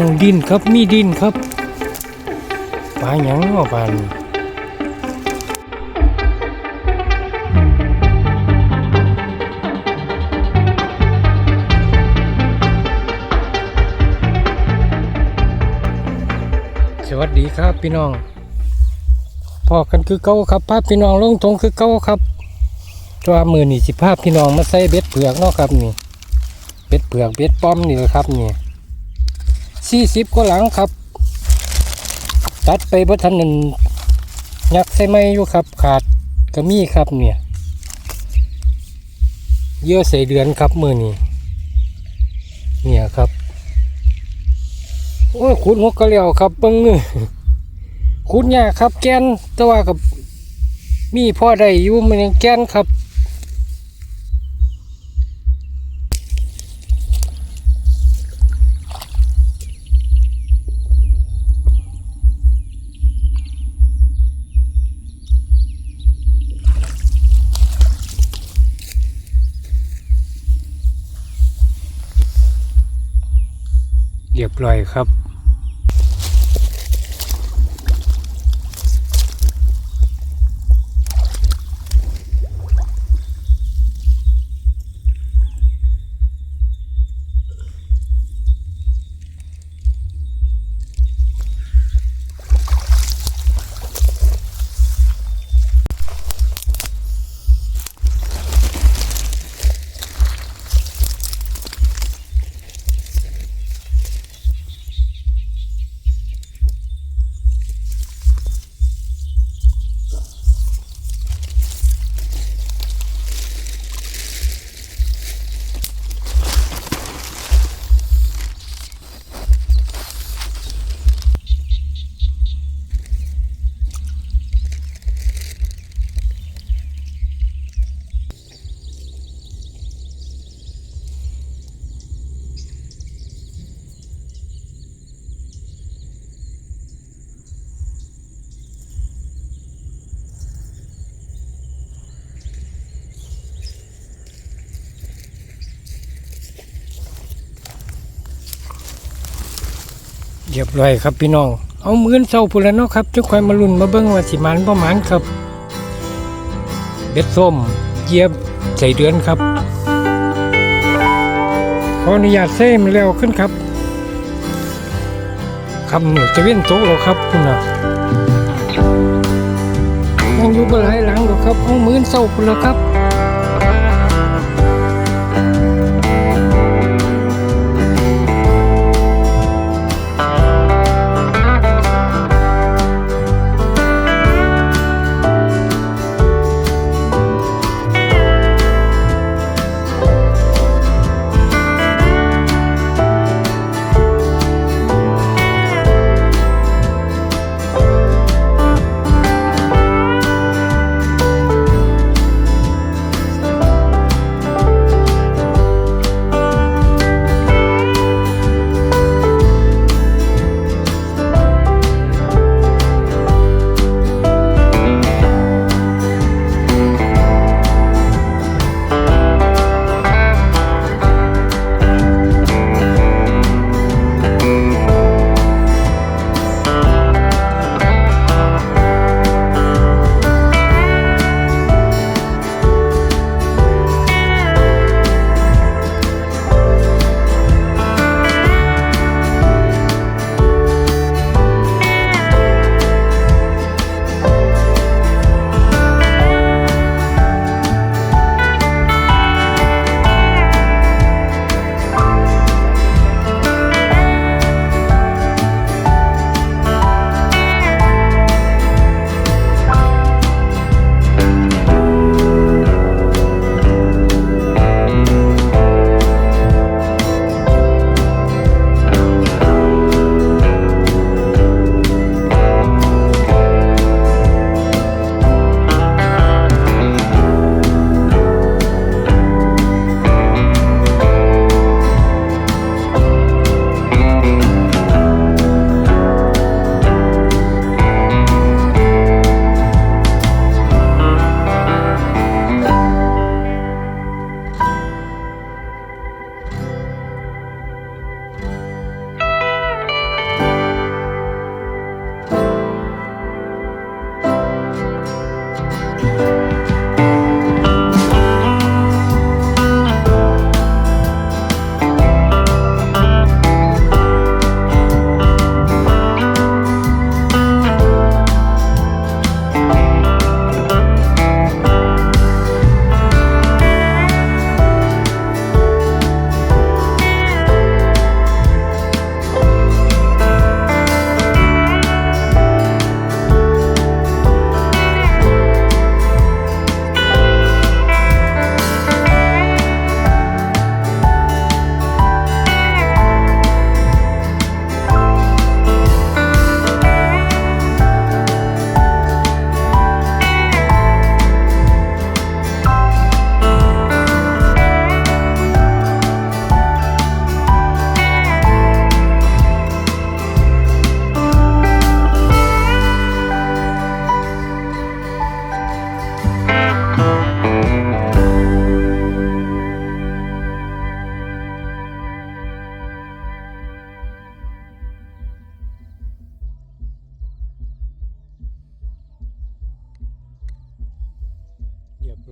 อืมดินครับมีดินครับปลาหยังเนาะปลานี่สวัสดีครับพี่น้องพอกันคือเก่าครับภาพพี่น้องลงทงคือเก่าครับตัวมือนี่สิภาพพี่น้องมาใส่เบ็ดเผือกเนาะครับนี่เบ็ดเผือกเบ็ดป้อมนี่แหละครับนี่ สี่สิบกว่าหลังครับ ตัดไปบทันหนึ่งยักใส่ไม้อยู่ครับ ขาดก็มีครับเนี่ย เยื่อใส่เดือนครับมือนี่เนี่ยครับโอ้ยขุดหกกระเหลียวครับเบิ้งมือขุดยากครับแกนแต่ว่ากับมีพ่อได้อยู่มันยังแกนครับ เรียบร้อยครับ รียบร้อยครับพี่น้อง เอามือนเศร้าพุ่นแล้วเนาะครับจะคอยมาลุ้นมาเบิ่งว่าสิมันบ่หมันครับ เบ็ดส้มเยียบใส่เดือนครับ ขออนุญาตเส้มนแล้วขึ้นครับคำหนูจะเว้นโต๊ะแล้วครับคุณน่ะยังอยู่บ่หลายหลังหรอกครับเอามือนเศร้าพุ่นแล้วครับ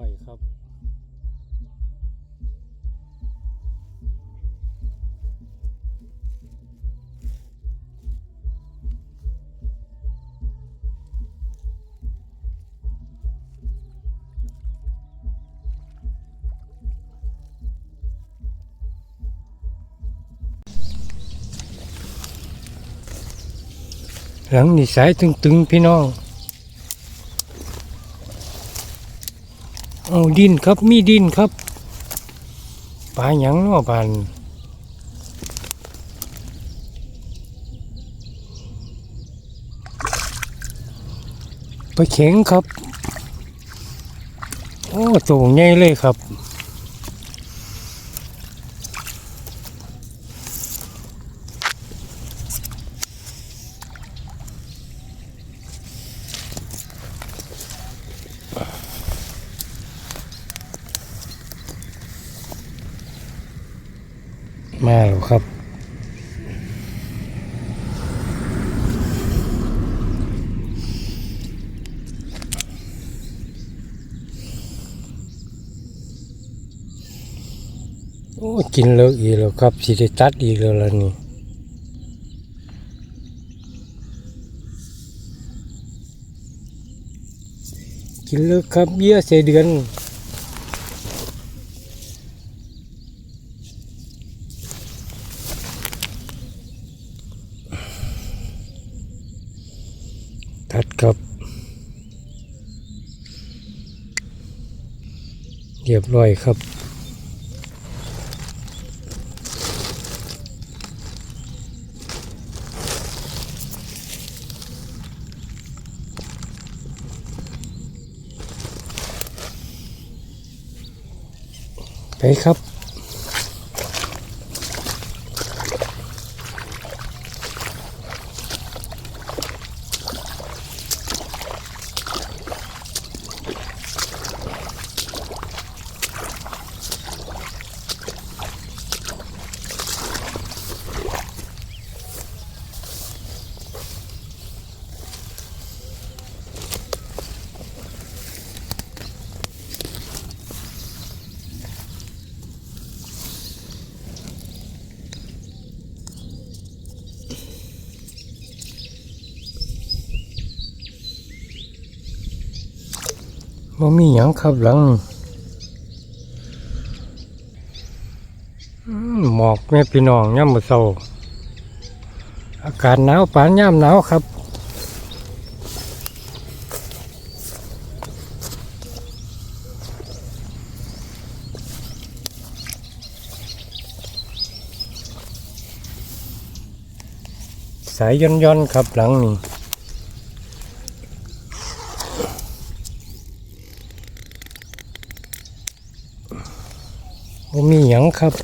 อ้อยครับ หลังนี่สายตึงๆพี่น้อง เอาดินครับมีดินครับปลาหยังเนาะบานปลาเข็งครับ โอ้ตัวใหญ่เลยครับ มาแล้วครับ โอ้กินเลิกอีกแล้วครับสิได้ตัดอีกแล้วล่ะนี่กินเลิกครับเบี้ยเสยเดือน เรียบร้อยครับไปครับ บ่มีหยังครับหลังหมอกแม่พี่น้องย่ำมื้อเช้าอากาศหนาวปานย่ำหนาวครับสายย่อนย่อนๆครับหลังนี่ บ่มีหยังครับ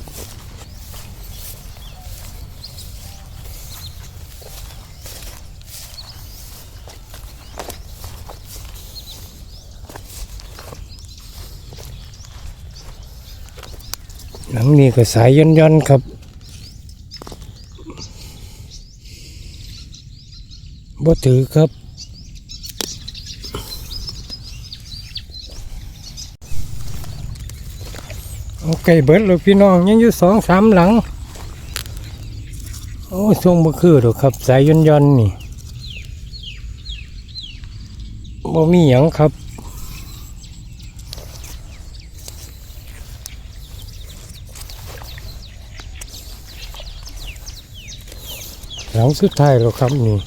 หลังนี้ก็สายย่อนย่อนๆครับบ่ถือครับ โอเคเบิดเลยพี่น้องยังอยู่สองสามหลัง โอ้ทรงบ่คือหรอกครับ สายย่อนย่อนนี่บ่มีหยังครับหลังสุดท้ายแล้วครับนี่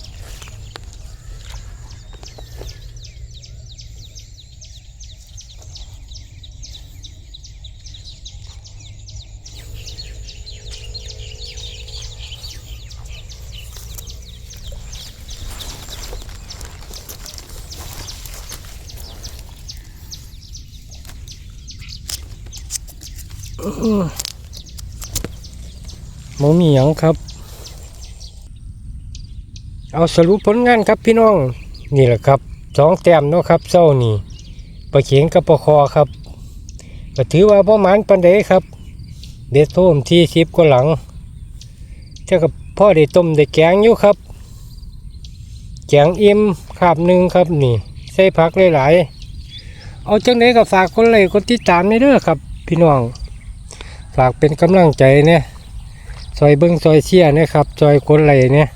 บ่มีหยังครับ เอาสรุปผลงานครับพี่น้อง นี่แหละครับสองแต้มเนาะครับเจ้านี่ปลาเขียงกับปลาคอครับก็ถือว่าประมาณปันใดครับ เด็ดโทมที่สิบกว่าหลังเท่ากับพ่อได้ต้มได้แกงอยู่ครับ แกงอิ่มขาบหนึ่งครับนี่ ใส่ผักหลายๆเอาจังไดก็ฝากคนไลยค์กดติดตามในเด้อครับ พี่น้อง ฝากเป็นกำลังใจเนี่ยซอยเบิ้งซอยเชียนะครับซอยคนไหลเนี่ย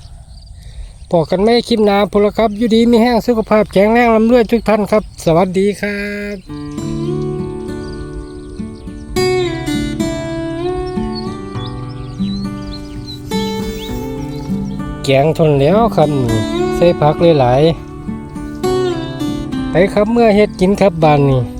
พอกันไม่คลิปหนาพลครับอยู่ดีมีแห้งสุขภาพแข็งแรงลำรวยทุกท่านครับ สวัสดีครับแกงทนแล้วครับใส่ผักหลายๆไปครับเมื่อเฮ็ดกินครับบานนี่